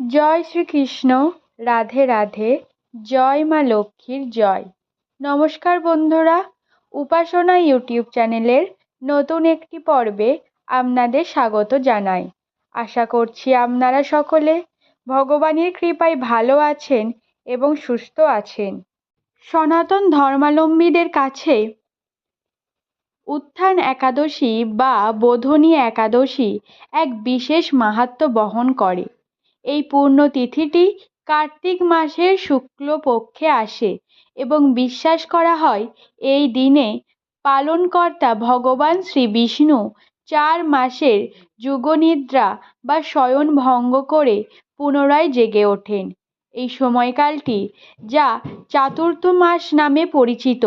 জয় শ্রীকৃষ্ণ, রাধে রাধে, জয় মা লক্ষ্মীর জয়। নমস্কার বন্ধুরা, উপাসনা ইউটিউব চ্যানেলের নতুন একটি পর্বে আপনাদের স্বাগত জানাই। আশা করছি আপনারা সকলে ভগবানের কৃপায় ভালো আছেন এবং সুস্থ আছেন। সনাতন ধর্মালম্বীদের কাছে উত্থান একাদশী বা বোধনী একাদশী এক বিশেষ মাহাত্ম্য বহন করে। এই পুণ্যতিথিটি কার্তিক মাসের শুক্লপক্ষে আসে এবং বিশ্বাস করা হয় এই দিনে পালনকর্তা ভগবান শ্রী বিষ্ণু চার মাসের যুগনিদ্রা বা শয়ন ভঙ্গ করে পুনরায় জেগে ওঠেন। এই সময়কালটি যা চাতুর্থ মাস নামে পরিচিত।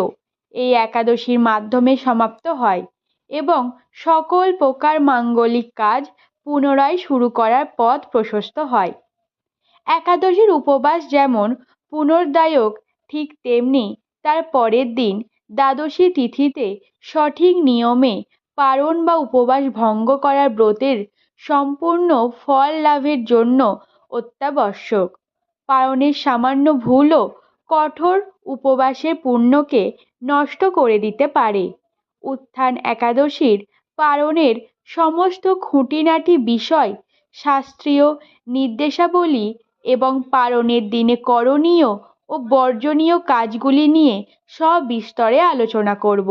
এই একাদশীর মাধ্যমে সমাপ্ত হয় এবং সকল প্রকার মাঙ্গলিক কাজ পুনরায় শুরু করার পথ প্রশস্ত হয়। একাদশীর উপবাস যেমন পুনর্দায়ক ঠিক তেমনি তার পরের দিন দ্বাদশী তিথিতে সঠিক নিয়মে পারণ বা উপবাস ভঙ্গ করার ব্রতের সম্পূর্ণ ফল লাভের জন্য অত্যাবশ্যক। পারণের সামান্য ভুলও কঠোর উপবাসের পুণ্যকে নষ্ট করে দিতে পারে। উত্থান একাদশীর পারণের সমস্ত খুঁটিনাটি বিষয় শাস্ত্রীয় নির্দেশাবলী এবং পালনের দিনে করণীয় ও বর্জনীয় কাজগুলি নিয়ে সবিস্তরে আলোচনা করব।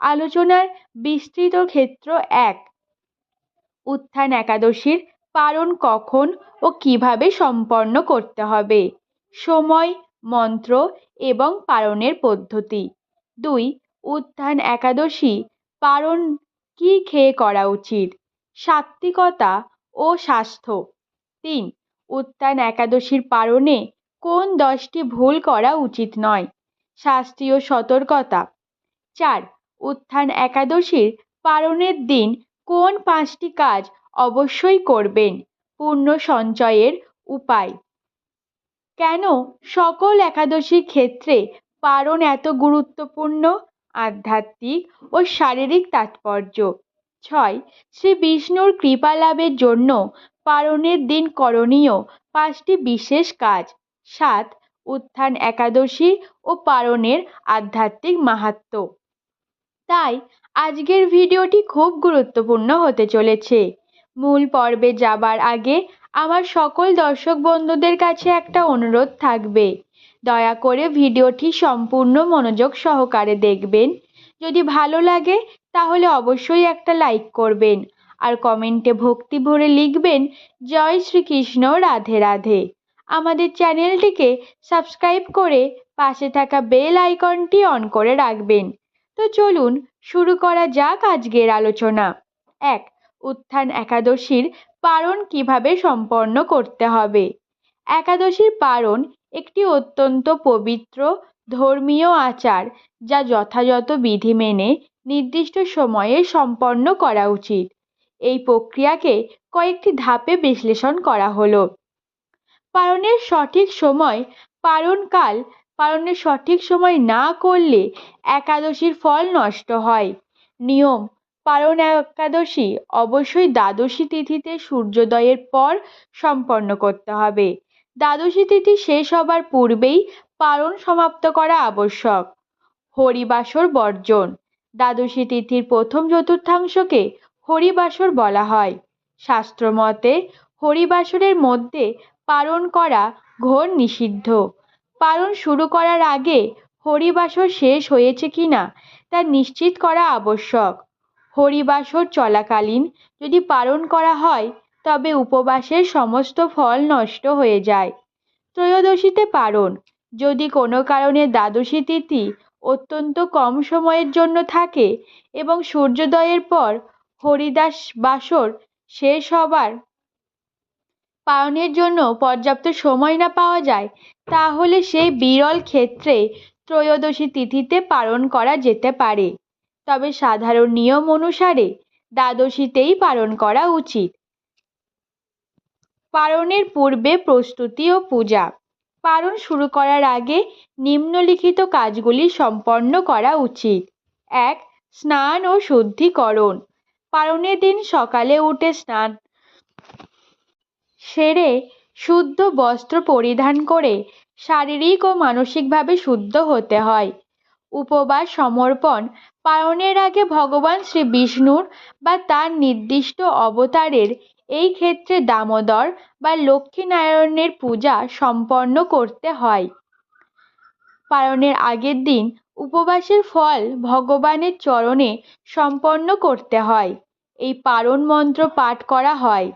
আলোচনার বিস্তৃত ক্ষেত্র এক। উত্থান একাদশীর পালন কখন ও কীভাবে সম্পন্ন করতে হবে? সময়, মন্ত্র এবং পালনের পদ্ধতি। দুই, উত্থান একাদশী পালন কী খেয়ে করা উচিত? সাত্ত্বিকতা ও স্বাস্থ্য। তিন উত্থান একাদশীর পালনে কোন দশটি ভুল করা উচিত নয়? শাস্ত্রীয় সতর্কতা। চার, উত্থান একাদশীর পালনের দিন কোন পাঁচটি কাজ অবশ্যই করবেন? পূর্ণ সঞ্চয়ের উপায়। কেন সকল একাদশীর ক্ষেত্রে পালন এত গুরুত্বপূর্ণ? আধ্যাত্মিক ও শারীরিক তাৎপর্য। ছয়, শ্রী বিষ্ণুর কৃপা লাভের জন্য পালনের দিন করণীয় পাঁচটি বিশেষ কাজ। সাত, উত্থান একাদশী ও পালনের আধ্যাত্মিক মাহাত্ম্য তাই আজকের ভিডিওটি খুব গুরুত্বপূর্ণ হতে চলেছে। মূল পর্বে যাবার আগে আমার সকল দর্শক বন্ধুদের কাছে একটা অনুরোধ থাকবে। দয়া করে ভিডিওটি সম্পূর্ণ মনোযোগ সহকারে দেখবেন। যদি ভালো লাগে, তাহলে অবশ্যই একটা লাইক করবেন আর কমেন্টে ভক্তি ভরে লিখবেন, জয় শ্রীকৃষ্ণ, রাধে রাধে। আমাদের চ্যানেলটিকে সাবস্ক্রাইব করে পাশে থাকা বেল আইকনটি অন করে রাখবেন। তো চলুন, শুরু করা যাক আজকের আলোচনা। এক, উত্থান একাদশীর পারণ কীভাবে সম্পন্ন করতে হবে? একাদশীর পারণ একটি অত্যন্ত পবিত্র, ধর্মীয় আচার যা যথাযথ বিধি মেনে নির্দিষ্ট সময়ে সম্পন্ন করা উচিত। এই প্রক্রিয়াকে কয়েকটি ধাপে বিশ্লেষণ করা হলো। পালনের সঠিক সময় পালনকাল পালনের সঠিক সময় না করলে একাদশীর ফল নষ্ট হয়। নিয়ম, পালন একাদশী অবশ্যই দ্বাদশী তিথিতে সূর্যোদয়ের পর সম্পন্ন করতে হবে। দ্বাদশী তিথি শেষ হবার পূর্বেই পালন সমাপ্ত করা আবশ্যক। হরিবাসর বর্জন। দ্বাদশী তিথির প্রথম চতুর্থাংশকে হরিবাসর বলা হয়। শাস্ত্রমতে হরিবাসরের মধ্যে পালন করা ঘোর নিষিদ্ধ। পালন শুরু করার আগে হরিবাসর শেষ হয়েছে কিনা তা নিশ্চিত করা আবশ্যক। হরিবাসর চলাকালীন যদি পালন করা হয় তবে উপবাসের সমস্ত ফল নষ্ট হয়ে যায়। ত্রয়োদশীতে পারণ। যদি কোনো কারণে দ্বাদশী তিথি অত্যন্ত কম সময়ের জন্য থাকে এবং সূর্যোদয়ের পর হরিদাস বাসর শেষ হবার পালনের জন্য পর্যাপ্ত সময় না পাওয়া যায়, তাহলে সেই বিরল ক্ষেত্রে ত্রয়োদশী তিথিতে পালন করা যেতে পারে। তবে সাধারণ নিয়ম অনুসারে দ্বাদশীতেই পালন করা উচিত। পালনের পূর্বে প্রস্তুতি ও পূজা। পালন শুরু করার আগে নিম্নলিখিত কাজগুলি সম্পন্ন করা উচিত। এক, স্নান ও শুদ্ধিকরণ। পারণের দিন সকালে উঠে স্নান সেরে শুদ্ধ বস্ত্র পরিধান করে শারীরিক ও মানসিকভাবে শুদ্ধ হতে হয়। উপবাস সমর্পণ। পালনের আগে ভগবান শ্রী বিষ্ণুর বা তার নির্দিষ্ট অবতারের এই ক্ষেত্রে দামোদর বা লক্ষ্মীনারায়ণের পূজা সম্পন্ন করতে হয়। পালনের আগের দিন উপবাসের ফল ভগবানের চরণে সম্পন্ন করতে হয়। এই পারণ মন্ত্র পাঠ করা হয়।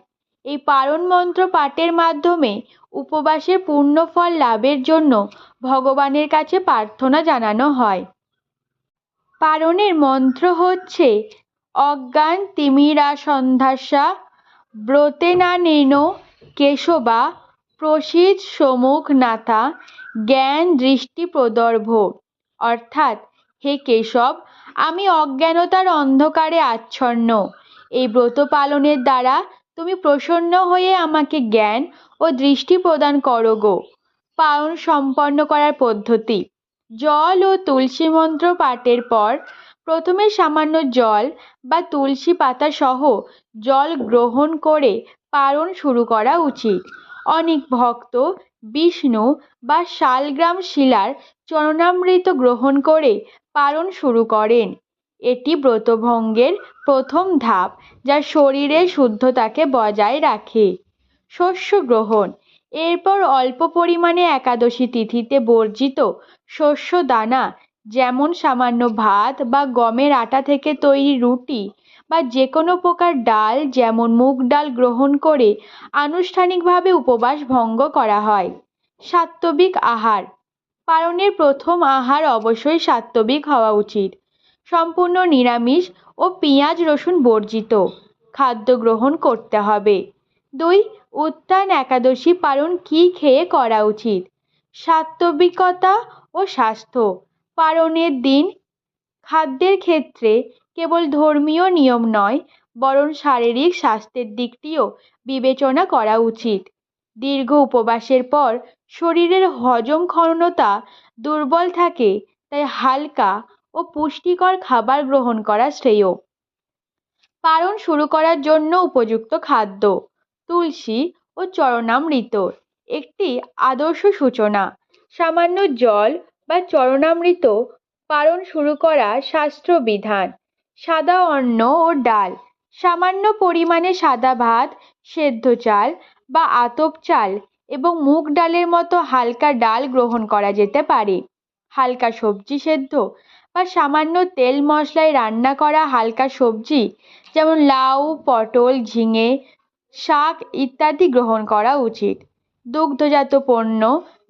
এই পারণ মন্ত্র পাঠের মাধ্যমে উপবাসের পূর্ণ ফল লাভের জন্য ভগবানের কাছে প্রার্থনা জানানো হয়। পারণের মন্ত্র হচ্ছে অজ্ঞান তিমিরা সন্ধ্যাসা ব্রতেনানেন কেশবা প্রসিদ সমুখ নাথা জ্ঞান দৃষ্টি প্রদর্ভ। অর্থাৎ, হে কেশব, আমি অজ্ঞানতার অন্ধকারে আচ্ছন্ন। এই ব্রত পালনের দ্বারা তুমি প্রসন্ন হয়ে আমাকে জ্ঞান ও দৃষ্টি প্রদান করো গো। পালন সম্পন্ন করার পদ্ধতি। জল ও তুলসী মন্ত্র পাঠের পর প্রথমে সামান্য জল বা তুলসী পাতা সহ জল গ্রহণ করে পালন শুরু করা উচিত। অনেক ভক্ত বিষ্ণু বা শালগ্রাম শিলার চরণামৃত গ্রহণ করে পালন শুরু করেন। এটি ব্রতভঙ্গের প্রথম ধাপ যা শরীরের শুদ্ধতাকে বজায় রাখে। শস্য গ্রহণ। এরপর অল্প পরিমাণে একাদশী তিথিতে বর্জিত শস্য দানা যেমন সামান্য ভাত বা গমের আটা থেকে তৈরি রুটি বা যে কোনো প্রকার ডাল যেমন মুগ ডাল গ্রহণ করে আনুষ্ঠানিকভাবে উপবাস ভঙ্গ করা হয়। সাত্ত্বিক আহার। পালনের প্রথম আহার অবশ্যই সাত্ত্বিক হওয়া উচিত। সম্পূর্ণ নিরামিষ ও পেঁয়াজ রসুন বর্জিত। খাদ্য গ্রহণ করতে হবে। দুই, উত্থান একাদশী পালন কী খেয়ে করা উচিত? সাত্ত্বিকতা ও স্বাস্থ্য। পালনের দিন। খাদ্যের ক্ষেত্রে কেবল ধর্মীয় নিয়ম নয়, বরং শারীরিক স্বাস্থ্যের দিকটিও বিবেচনা করা উচিত। দীর্ঘ উপবাসের পর শরীরের হজম ক্ষমতা দুর্বল থাকে, তাই হালকা ও পুষ্টিকর খাবার গ্রহণ করা শ্রেয়। পালন শুরু করার জন্য উপযুক্ত খাদ্য, তুলসী ও চরণামৃত। একটি আদর্শ সূচনা। সামান্য জল বা চরণামৃত পালন শুরু করা শাস্ত্রবিধান সাদা অন্ন ও ডাল। সামান্য পরিমাণে সাদা ভাত, সেদ্ধ চাল বা আতপ চাল এবং মুগ ডালের মতো হালকা ডাল গ্রহণ করা যেতে পারে। হালকা সবজি সেদ্ধ বা সামান্য তেল মশলায় রান্না করা হালকা সবজি যেমন লাউ, পটল, ঝিঙে, শাক ইত্যাদি গ্রহণ করা উচিত। দুগ্ধজাত পণ্য,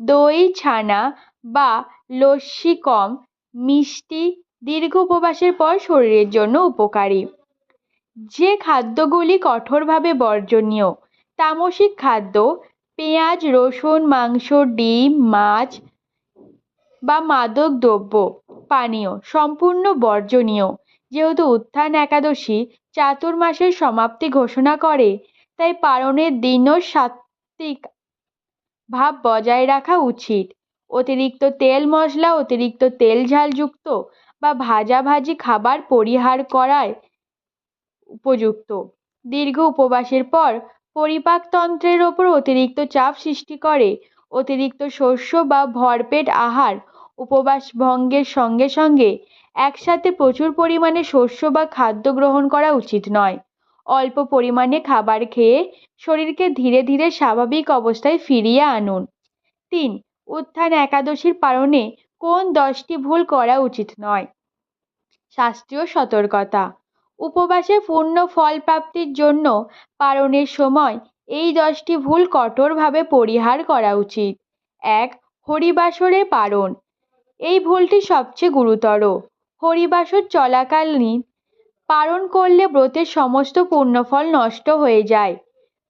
দই, ছানা বা লস্যি কম, মিষ্টি, দীর্ঘ উপবাসের পর শরীরের জন্য উপকারী। যে খাদ্যগুলি কঠোরভাবে বর্জনীয়, তামসিক খাদ্য, পেঁয়াজ, রসুন, মাংস, ডিম, মাছ বা মাদক দ্রব্য পানীয়, সম্পূর্ণ বর্জনীয়। যেহেতু উত্থান একাদশী চাতুর্মাসের সমাপ্তি ঘোষণা করে, তাই পালনের দিনও সাত্ত্বিক ভাব বজায় রাখা উচিত। অতিরিক্ত তেল মশলা, অতিরিক্ত তেল ঝালযুক্ত বা ভাজাভাজি খাবার পরিহার করায় উপযুক্ত। দীর্ঘ উপবাসের পর পরিপাকতন্ত্রের ওপর অতিরিক্ত চাপ সৃষ্টি করে। অতিরিক্ত শস্য বা ভরপেট আহার উপবাস ভঙ্গের সঙ্গে সঙ্গে একসাথে প্রচুর পরিমাণে শস্য বা খাদ্য গ্রহণ করা উচিত নয়। অল্প পরিমাণে খাবার খেয়ে শরীরকে ধীরে ধীরে স্বাভাবিক অবস্থায় ফিরিয়ে আনুন। তিন উত্থান একাদশীর পালনে কোন দশটি ভুল করা উচিত নয়? শাস্ত্রীয় সতর্কতা। উপবাসে পূর্ণ ফল প্রাপ্তির জন্য পালনের সময় এই দশটি ভুল কঠোরভাবে পরিহার করা উচিত। এক, হরিবাসরে পালন। এই ভুলটি সবচেয়ে গুরুতর। হরিবাসর চলাকালীন পালন করলে ব্রতের সমস্ত পুণ্যফল নষ্ট হয়ে যায়।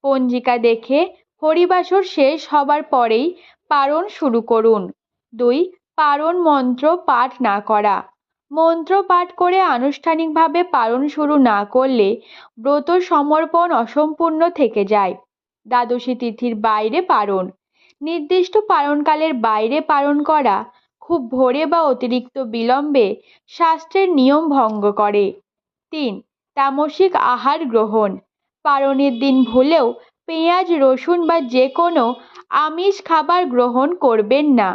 পঞ্জিকা দেখে হরিবাসর শেষ হবার পরেই পালন শুরু করুন। দুই, পারণ মন্ত্র পাঠ না করা। মন্ত্র পাঠ করে আনুষ্ঠানিকভাবে পারণ শুরু না করলে ব্রত সমর্পণ অসম্পূর্ণ থেকে যায়। দ্বাদশী তিথির বাইরে পারণ। নির্দিষ্ট পালনকালের বাইরে পালন করা খুব ভোরে বা অতিরিক্ত বিলম্বে শাস্ত্রের নিয়ম ভঙ্গ করে। তিন, তামসিক আহার গ্রহণ। পালনের দিন ভুলেও পেঁয়াজ, রসুন বা যে কোনো আমিষ খাবার গ্রহণ করবেন না।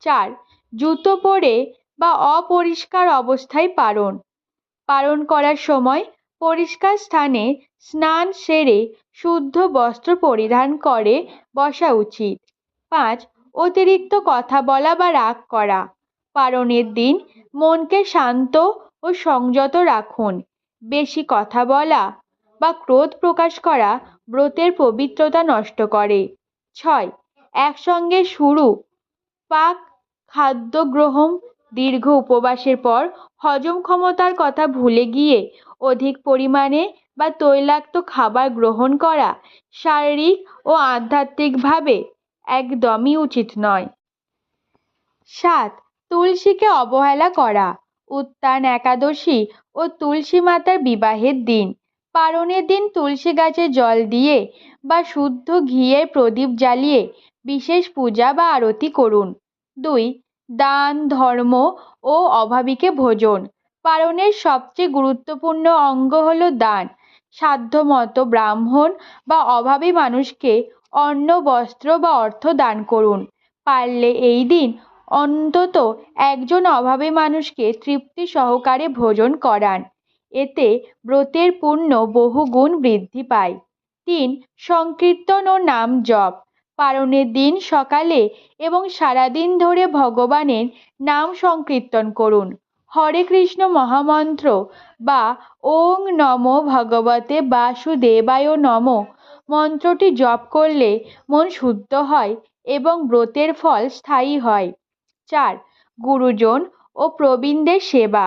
চার, জুতো পরে বা অপরিষ্কার অবস্থায় পারণ পালন করার সময় পরিষ্কার স্থানে স্নান সেরে শুদ্ধ বস্ত্র পরিধান করে বসা উচিত। পাঁচ, অতিরিক্ত কথা বলা বা রাগ করা। পালনের দিন মনকে শান্ত ও সংযত রাখুন। বেশি কথা বলা বা ক্রোধ প্রকাশ করা ব্রতের পবিত্রতা নষ্ট করে। ছয়, একসঙ্গে শুরু। পাক খাদ্য গ্রহণ দীর্ঘ উপবাসের পর হজম ক্ষমতার কথা ভুলে গিয়ে অধিক পরিমাণে বা তৈলাক্ত খাবার গ্রহণ করা শারীরিক ও আধ্যাত্মিকভাবে একদমই উচিত নয়। সাত, তুলসীকে অবহেলা করা। উত্তান একাদশী ও তুলসী মাতার বিবাহের দিন। পালনের দিন তুলসী গাছে জল দিয়ে বা শুদ্ধ ঘিয়ের প্রদীপ জ্বালিয়ে বিশেষ পূজা বা আরতি করুন। দুই, দান, ধর্ম ও অভাবীকে ভোজন। পারণের সবচেয়ে গুরুত্বপূর্ণ অঙ্গ হল দান। সাধ্যমতো ব্রাহ্মণ বা অভাবী মানুষকে অন্ন, বস্ত্র বা অর্থ দান করুন। পারলে এই দিন অন্তত একজন অভাবী মানুষকে তৃপ্তি সহকারে ভোজন করান। এতে ব্রতের পুণ্য বহুগুণ বৃদ্ধি পায়। তিন, সংকীর্তন ও নাম জপ। পালনের দিন সকালে এবং সারাদিন ধরে ভগবানের নাম সংকীর্তন করুন। হরে কৃষ্ণ মহামন্ত্র বা ওং নম ভগবতে বাসুদেবায় নম। মন্ত্রটি জপ করলে মন শুদ্ধ হয় এবং ব্রতের ফল স্থায়ী হয়। চার, গুরুজন ও প্রবীণদের সেবা।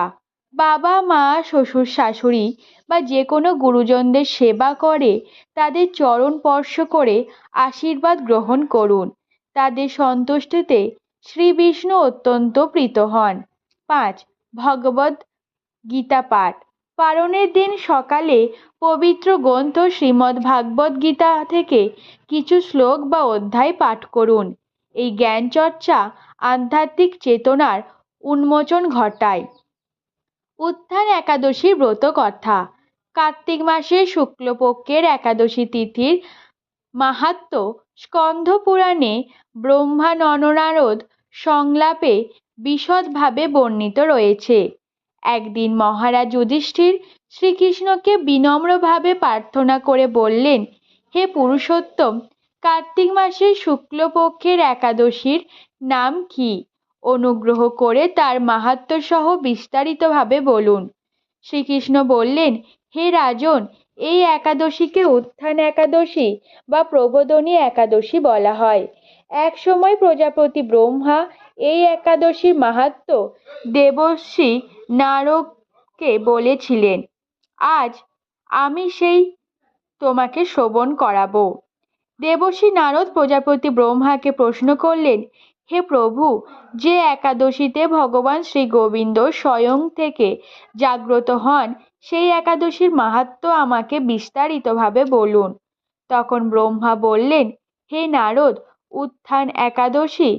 বাবা, মা, শ্বশুর, শাশুড়ি বা যে কোনো গুরুজনদের সেবা করে, তাদের চরণ স্পর্শ করে আশীর্বাদ গ্রহণ করুন। তাদের সন্তুষ্টিতে শ্রী বিষ্ণু অত্যন্ত প্রীত হন। পাঁচ ভগবদ গীতা পাঠ। পারণের দিন সকালে পবিত্র গ্রন্থ শ্রীমদ্ ভাগবত গীতা থেকে কিছু শ্লোক বা অধ্যায় পাঠ করুন। এই জ্ঞান চর্চা আধ্যাত্মিক চেতনার উন্মোচন ঘটায়। উত্থান একাদশীর ব্রত কথা কার্তিক মাসের শুক্লপক্ষের একাদশী তিথির মাহাত্ম স্কন্ধ পুরাণে ব্রহ্মা নরনারদ সংলাপে বিশদভাবে বর্ণিত রয়েছে। একদিন মহারাজ যুধিষ্ঠির শ্রীকৃষ্ণকে বিনম্রভাবে প্রার্থনা করে বললেন, হে পুরুষোত্তম, কার্তিক মাসের শুক্লপক্ষের একাদশীর নাম কি? অনুগ্রহ করে তার মাহাত্ম সহ বিস্তারিতভাবে বলুন। শ্রীকৃষ্ণ বললেন, হে রাজন, এই একাদশীকে উত্থান একাদশী বা প্রবোধনী একাদশী বলা হয়। এক সময় প্রজাপতি ব্রহ্মা এই একাদশীর মাহাত্ম দেবশ্রী নারককে বলেছিলেন, আজ আমি সেই তোমাকে শ্রবণ করাবো। দেবশ্রী নারদ প্রজাপতি ব্রহ্মাকে প্রশ্ন করলেন হে প্রভু, যে একাদশীতে ভগবান শ্রী গোবিন্দ স্বয়ং থেকে জাগ্রত হন, সেই একাদশীর মাহাত্ম আমাকে বিস্তারিতভাবে বলুন। তখন ব্রহ্মা বললেন, হে নারদ, উত্থান একাদশী,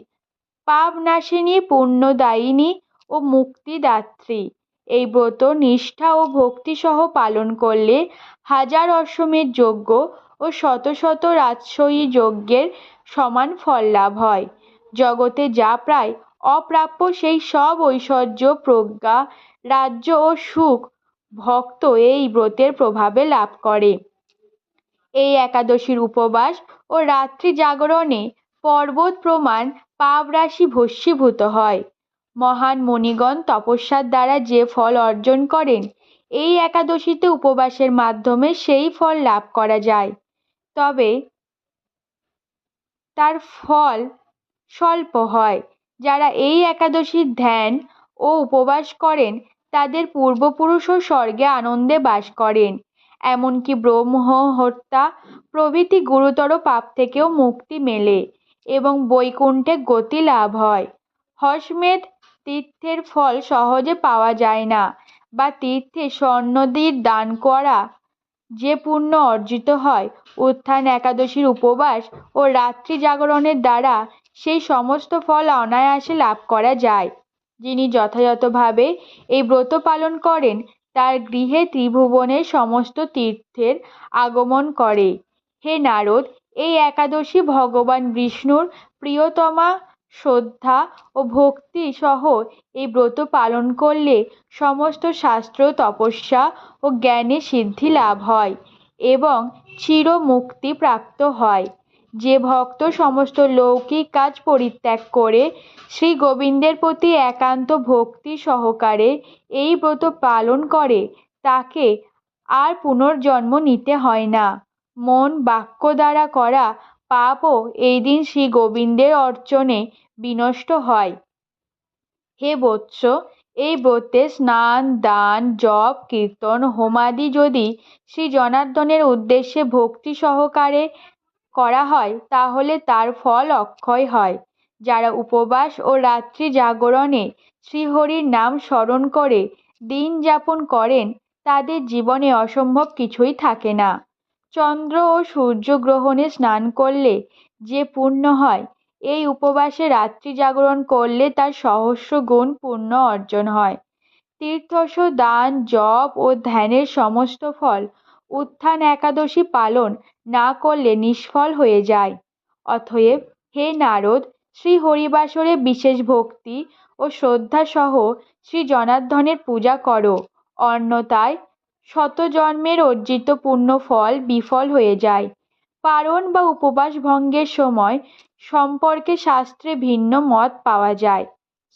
পাপনাশিনী, পুণ্যদায়িনী ও মুক্তিদাত্রী, এই ব্রত নিষ্ঠা ও ভক্তিসহ পালন করলে হাজার অশ্বমেধ যজ্ঞ ও শত শত রাজসয়ী যজ্ঞের সমান ফল লাভ হয়। জগতে যা প্রায় অপ্রাপ্য সেই সব ঐশ্বর্য, প্রজ্ঞা, রাজ্য ও সুখ ভক্ত এই ব্রতের প্রভাবে লাভ করে। এই একাদশীর উপবাস ও রাত্রি জাগরণে পর্বত প্রমাণ পাপরাশি ভস্মীভূত হয়। মহান মণিগণ তপস্যার দ্বারা যে ফল অর্জন করেন, এই একাদশীতে উপবাসের মাধ্যমে সেই ফল লাভ করা যায়। তবে তার ফল স্বল্প হয়। যারা এই একাদশীর ধ্যান ও উপবাস করেন, তাদের পূর্বপুরুষও স্বর্গে আনন্দে বাস করেন। এমনকি ব্রহ্ম হত্যা প্রভৃতি গুরুতর পাপ থেকেও মুক্তি মেলে এবং বৈকুণ্ঠে গতি লাভ হয়। হর্ষমেধ তীর্থের ফল সহজে পাওয়া যায় না বা তীর্থে স্বর্ণদীর দান করা যে পুণ্য অর্জিত হয়, উত্থান একাদশীর উপবাস ও রাত্রি জাগরণের দ্বারা সেই সমস্ত ফল অনায়াসে লাভ করা যায়। যিনি যথাযথভাবে এই ব্রত পালন করেন, তার গৃহে ত্রিভুবনের সমস্ত তীর্থের আগমন করে। হে নারদ, এই একাদশী ভগবান বিষ্ণুর প্রিয়তমা, শ্রদ্ধা ও ভক্তি সহ এই ব্রত পালন করলে সমস্ত শাস্ত্র, তপস্যা ও জ্ঞানে সিদ্ধি লাভ হয় এবং চির মুক্তি প্রাপ্ত হয়। যে ভক্ত সমস্ত লৌকিক কাজ পরিত্যাগ করে, শ্রী গোবিন্দের প্রতি একান্ত ভক্তি সহকারে এই ব্রত পালন করে, তাকে আর পুনর্জন্ম নিতে হয় না। মন বাক্য দ্বারা করা পাপও এই দিন শ্রী গোবিন্দের অর্চনে বিনষ্ট হয়। হে বৎস, এই ব্রতে স্নান, দান, জপ, কীর্তন, হোমাদি যদি শ্রী জনার্দনের উদ্দেশ্যে ভক্তি সহকারে করা হয়, তাহলে তার ফল অক্ষয় হয়। যারা উপবাস ও রাত্রি জাগরণে শ্রীহরির নাম স্মরণ করে, দিন যাপন করেন, তাদের জীবনে অসম্ভব কিছুই থাকে না। চন্দ্র ও সূর্যগ্রহণে স্নান করলে যে পুণ্য হয়, এই উপবাসে রাত্রি জাগরণ করলে তার সহস্র গুণ পুণ্য অর্জন হয়। তীর্থস দান, জপ ও ধ্যানের সমস্ত ফল উত্থান একাদশী পালন না করলে নিষ্ফল হয়ে যায়। অতএব হে নারদ, শ্রী হরিবাসরে বিশেষ ভক্তি ও শ্রদ্ধা সহ শ্রী জনার্দনের পূজা করো। অন্যথায় শত জন্মের অর্জিত ফল বিফল হয়ে যায়। পারণ বা উপবাস ভঙ্গের সময় সম্পর্কে শাস্ত্রে ভিন্ন মত পাওয়া যায়।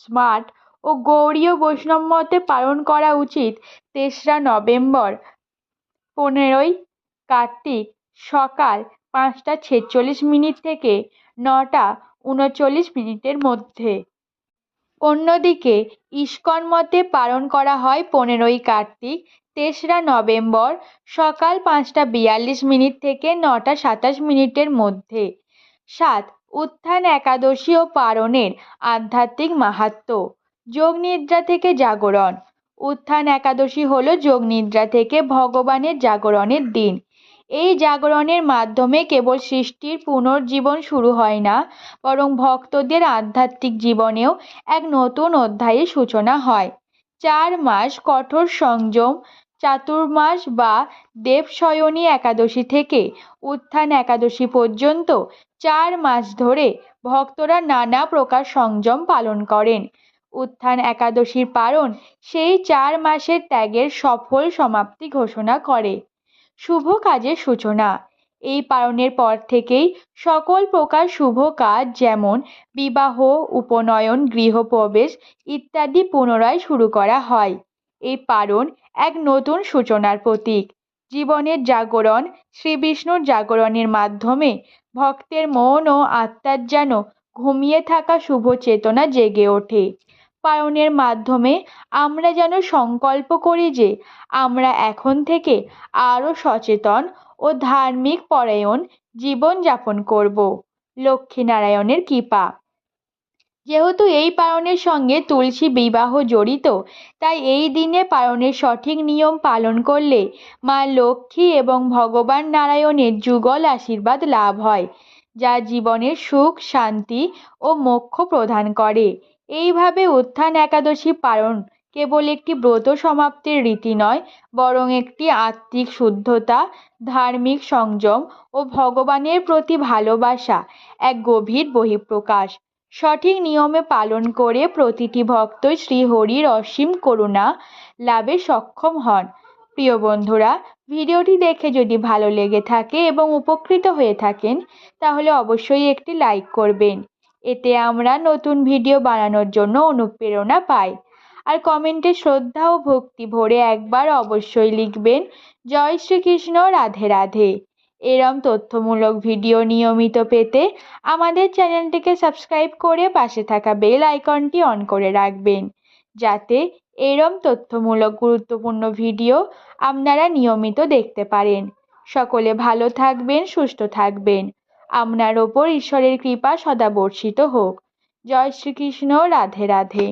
স্মার্ট ও গৌড়ীয় বৈষ্ণব মতে পালন করা উচিত তেসরা নভেম্বর পনেরোই কার্তিক সকাল পাঁচটা ছেচল্লিশ মিনিট থেকে নটা উনচল্লিশ মিনিটের মধ্যে। অন্যদিকে ইস্কন মতে পালন করা হয় পনেরোই কার্তিক, তেসরা নভেম্বর সকাল পাঁচটা বিয়াল্লিশ মিনিট থেকে নটা সাতাশ মিনিটের মধ্যে। সাত উত্থান একাদশী ও পারণের আধ্যাত্মিক মাহাত্ম্য যোগনিদ্রা থেকে জাগরণ। উত্থান একাদশী হল যোগনিদ্রা থেকে ভগবানের জাগরণের দিন। এই জাগরণের মাধ্যমে কেবল সৃষ্টির পুনর্জীবন শুরু হয় না, বরং ভক্তদের আধ্যাত্মিক জীবনেও এক নতুন অধ্যায়ের সূচনা হয়। চার মাস কঠোর সংযম, চাতুর্মাস বা দেবশয়নী একাদশী থেকে উত্থান একাদশী পর্যন্ত চার মাস ধরে ভক্তরা নানা প্রকার সংযম পালন করেন। উত্থান একাদশীর পালন সেই চার মাসের ত্যাগের সফল সমাপ্তি ঘোষণা করে। শুভ কাজের সূচনা। এই পালনের পর থেকেই সকল প্রকার শুভ কাজ যেমন বিবাহ, উপনয়ন, গৃহপ্রবেশ ইত্যাদি পুনরায় শুরু করা হয়। এই পালন এক নতুন সূচনার প্রতীক। জীবনের জাগরণ শ্রী বিষ্ণুর জাগরণের মাধ্যমে ভক্তের মন ও আত্মার যেন ঘুমিয়ে থাকা শুভ চেতনা জেগে ওঠে। পালনের মাধ্যমে আমরা যেন সংকল্প করি যে আমরা এখন থেকে আরও সচেতন ও ধার্মিক পরায়ণ জীবনযাপন করব। লক্ষ্মীনারায়ণের কৃপা। যেহেতু এই পালনের সঙ্গে তুলসী বিবাহ জড়িত, তাই এই দিনে পালনের সঠিক নিয়ম পালন করলে মা লক্ষ্মী এবং ভগবান নারায়ণের যুগল আশীর্বাদ লাভ হয়, যা জীবনের সুখ, শান্তি ও মোক্ষ প্রদান করে। এইভাবে উত্থান একাদশী পালন কেবল একটি ব্রত সমাপ্তির রীতি নয়, বরং একটি আত্মিক শুদ্ধতা, ধার্মিক সংযম ও ভগবানের প্রতি ভালোবাসা, এক গভীর বহিঃপ্রকাশ। সঠিক নিয়মে পালন করে প্রতিটি ভক্ত শ্রীহরির অসীম করুণা লাভে সক্ষম হন। প্রিয় বন্ধুরা, ভিডিওটি দেখে যদি ভালো লেগে থাকে এবং উপকৃত হয়ে থাকেন, তাহলে অবশ্যই একটি লাইক করবেন। এতে আমরা নতুন ভিডিও বানানোর জন্য অনুপ্রেরণা পাই। আর কমেন্টে শ্রদ্ধা ও ভক্তি ভরে একবার অবশ্যই লিখবেন, জয় শ্রীকৃষ্ণ, রাধে রাধে। এরম তথ্যমূলক ভিডিও নিয়মিত পেতে আমাদের চ্যানেলটিকে সাবস্ক্রাইব করে পাশে থাকা বেল আইকনটি অন করে রাখবেন। যাতে এরম তথ্যমূলক গুরুত্বপূর্ণ ভিডিও আপনারা নিয়মিত দেখতে পারেন। সকলে ভালো থাকবেন, সুস্থ থাকবেন। আপনার ওপর ঈশ্বরের কৃপা সদা বর্ষিত হোক। জয় শ্রীকৃষ্ণ রাধে রাধে।